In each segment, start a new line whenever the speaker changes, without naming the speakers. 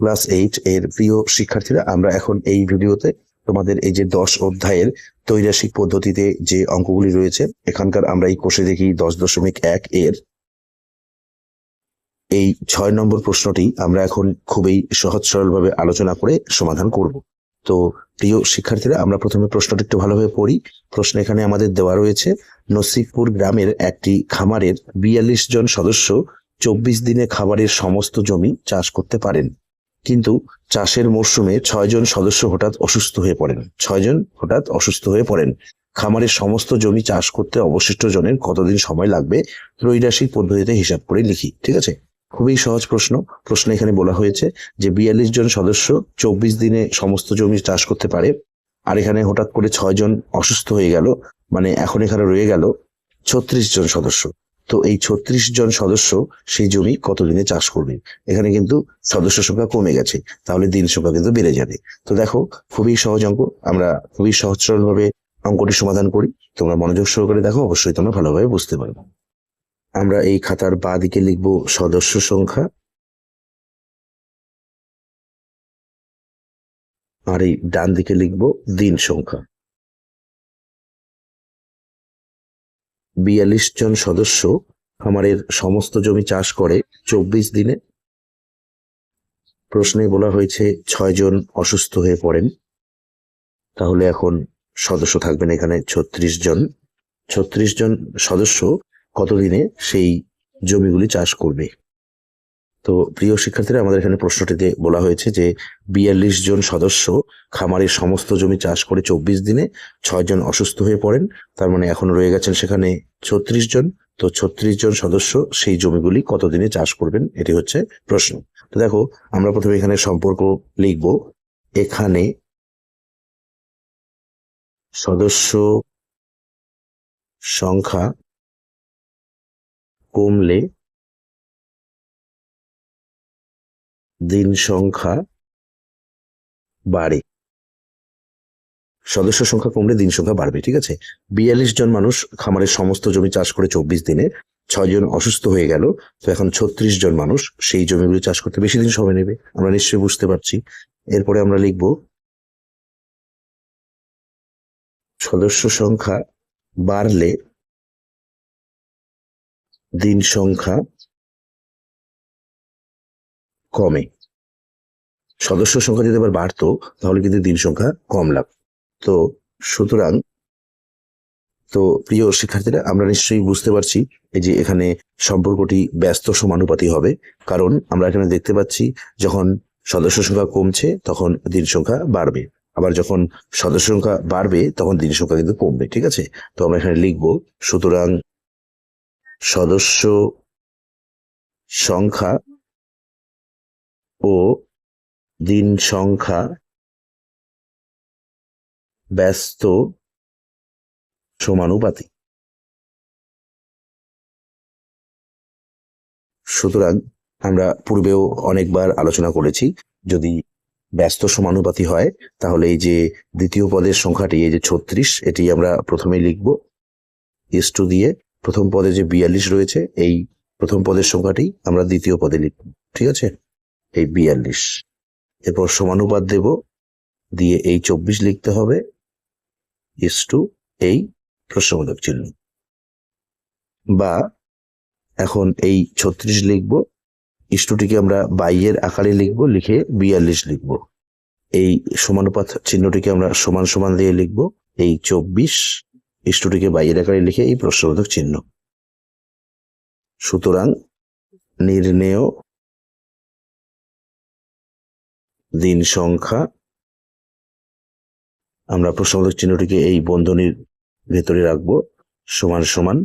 Class eight এর প্রিয় শিক্ষার্থীরা, আমরা এখন এই ভিডিওতে তোমাদের এই যে দশ অধ্যায়ের তৈরাসিক পদ্ধতিতে যে অঙ্কগুলি রয়েছে, এখানকার আমরা এই কোষে দেখি দশ দশমিক এক এর। এই ছয় নম্বর প্রশ্নটি আমরা এখন খুবই সহজ সরলভাবে আলোচনা করে সমাধান করব। তো প্রিয় শিক্ষার্থীরা, আমরা প্রথমে প্রশ্নটি একটু ভালোভাবে পড়ি। প্রশ্ন এখানে আমাদের দেওয়া রয়েছে নসিবপুর গ্রামের একটি খামারের বিয়াল্লিশ জন সদস্য চব্বিশ দিনে খাবারের সমস্ত জমি চাষ করতে পারেন। কিন্তু চাষের মরশুমে ছয়জন সদস্য হঠাৎ অসুস্থ হয়ে পড়েন। ছয়জন হঠাৎ অসুস্থ হয়ে পড়েন। খামারের সমস্ত জমি চাষ করতে অবশিষ্ট জনের কতদিন সময় লাগবে ত্রৈরাশিক পদ্ধতিতে হিসাব করে লিখি, ঠিক আছে? খুবই সহজ প্রশ্ন। প্রশ্ন এখানে বলা হয়েছে যে বিয়াল্লিশ জন সদস্য চব্বিশ দিনে সমস্ত জমি চাষ করতে পারে আর এখানে হঠাৎ করে ছয়জন অসুস্থ হয়ে গেল মানে এখন এখানে রয়ে গেল ছত্রিশ জন সদস্য। তো এই ছত্রিশ জন সদস্য সেই জমি কতদিনে চাষ করবে? এখানে কিন্তু সদস্য সংখ্যা কমে গেছে, তাহলে দিন সংখ্যা কিন্তু বেড়ে যাবে। তো দেখো, খুবই সহজ অঙ্ক, আমরা খুবই সহজ সরল ভাবে অঙ্কটি সমাধান করি। তোমরা মনোযোগ সহকারে দেখো, অবশ্যই তোমরা ভালোভাবে বুঝতে পারবে। আমরা এই খাতার বা দিকে লিখব সদস্য সংখ্যা। আর এই ডান দিকে লিখব দিন সংখ্যা। বিয়াল্লিশ জন সদস্য খামারের সমস্ত জমি চাষ করে চব্বিশ দিনে। প্রশ্নে বলা হয়েছে ছয় জন অসুস্থ হয়ে পড়েন। তাহলে এখন সদস্য থাকবেন এখানে ছত্রিশ জন। ছত্রিশ জন সদস্য কতদিনে সেই জমিগুলি চাষ করবে? তো প্রিয় শিক্ষার্থীরা, আমাদের এখানে প্রশ্নটিতে বলা হয়েছে যে বিয়াল্লিশ জন সদস্য খামারের সমস্ত জমি চাষ করে চব্বিশ দিনে ছয় জন অসুস্থ হয়ে পড়েন। তার মানে এখন রয়ে গেছেন সেখানে ছত্রিশ জন। তো ছত্রিশ জন সদস্য সেই জমিগুলি কতদিনে চাষ করবেন, এটি হচ্ছে প্রশ্ন। তো দেখো, আমরা প্রথমে এখানে সম্পর্ক লিখব। এখানে সদস্য সংখ্যা কমলে দিন সংখ্যা বাড়ে। সদস্য সংখ্যা কমলে দিন সংখ্যা বাড়বে, ঠিক আছে? বিয়াল্লিশ জন মানুষ খামারের সমস্ত জমি চাষ করে চব্বিশ দিনে ছয়জন অসুস্থ হয়ে গেল, তো এখন ছত্রিশ জন মানুষ সেই জমিগুলি চাষ করতে বেশি দিন সময় নেবে। আমরা নিশ্চয়ই বুঝতে পারছি। এরপরে আমরা লিখব, সদস্য সংখ্যা বাড়লে দিন সংখ্যা কমে। সদস্য সংখ্যা যদি আবার বাড়তো, তাহলে কিন্তু দিন সংখ্যা কম লাভ। তো সুতরাং, তো প্রিয় শিক্ষার্থীরা, আমরা নিশ্চয়ই বুঝতে পারছি যে এখানে সম্পর্কটি ব্যস্ত সমানুপাতি হবে। কারণ আমরা এখানে দেখতে পাচ্ছি, যখন সদস্য সংখ্যা কমছে, তখন দিন সংখ্যা বাড়বে। আবার যখন সদস্য সংখ্যা বাড়বে, তখন দিন সংখ্যা কিন্তু কমবে, ঠিক আছে? তো আমরা এখানে লিখব, সুতরাং সদস্য সংখ্যা ও দিন সংখ্যা ব্যস্ত সমানুপাতি সুতরাং আমরা পূর্বেও অনেকবার আলোচনা করেছি, যদি ব্যস্ত সমানুপাতি হয়, তাহলে এই যে দ্বিতীয় পদের সংখ্যাটি, এই যে ছত্রিশ, এটি আমরা প্রথমে লিখব। টু দিয়ে প্রথম পদে যে বিয়াল্লিশ রয়েছে, এই প্রথম পদের সংখ্যাটি আমরা দ্বিতীয় পদে লিখব। ঠিক আছে? এই বিয়াল্লিশ। এরপর সমানুপাত দেব, দিয়ে এই চব্বিশ লিখতে হবে ইস টু এই প্রশ্নবোধক চিহ্ন। বা এখন এই ছত্রিশ লিখব ইস্টুটিকে আমরা বাইয়ের আকারে লিখব, লিখে বিয়াল্লিশ লিখব। এই সমানুপাত চিহ্নটিকে আমরা সমান সমান দিয়ে লিখব, এই চব্বিশ ইস্টুটিকে বাইয়ের আকারে লিখে এই প্রশ্নবোধক চিহ্ন। সুতরাং নির্ণেয় দিন সংখ্যা। আমরা প্রশ্নবোধক চিহ্নটিকে এই বন্ধনীর ভেতরে রাখব, সমান সমান।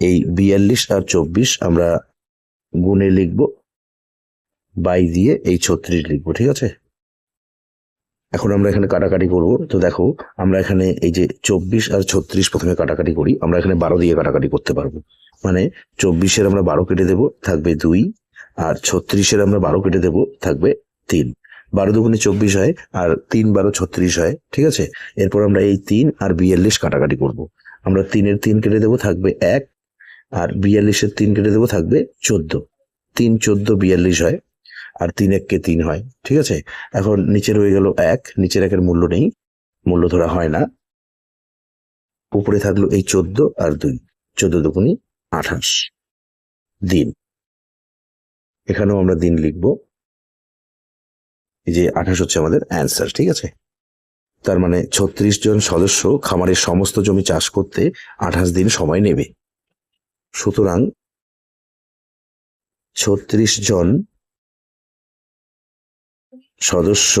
এই বিয়াল্লিশ আর চব্বিশ আমরা গুণে লিখব, বাই দিয়ে এই ছত্রিশ লিখব, ঠিক আছে? এখন আমরা এখানে কাটাকাটি করব। তো দেখো, আমরা এখানে এই যে চব্বিশ আর ছত্রিশ প্রথমে কাটাকাটি করি, আমরা এখানে বারো দিয়ে কাটাকাটি করতে পারব। মানে চব্বিশের আমরা বারো কেটে দেব, থাকবে দুই, আর ছত্রিশের আমরা বারো কেটে দেব, থাকবে তিন। বারো দুগুণে চব্বিশ হয় আর তিন বারো ছত্রিশ হয়, ঠিক আছে? এরপর আমরা এই তিন আর বিয়াল্লিশ কাটাকাটি করব। আমরা তিনের তিন কেটে দেবো, থাকবে এক, আর বিয়াল্লিশের তিন কেটে দেবো, থাকবে চোদ্দ। তিন, চোদ্দ, বিয়াল্লিশ হয়, আর তিন এককে তিন হয়, ঠিক আছে? এখন নিচে রয়ে গেল এক, নিচের একের মূল্য নেই, মূল্য ধরা হয় না। উপরে থাকল এই চোদ্দ আর দুই, চোদ্দ দুগুনি আঠাশ। দিন। এখানেও আমরা দিন লিখব। এই যে আঠাশ হচ্ছে আমাদের অ্যান্সার ঠিক আছে? তার মানে ছত্রিশ জন সদস্য খামারের সমস্ত জমি চাষ করতে আঠাশ দিন সময় নেবে। সুতরাং ছত্রিশ জন সদস্য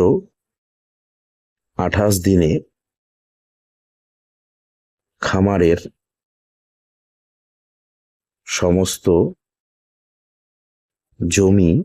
আঠাশ দিনে খামারের সমস্ত জমি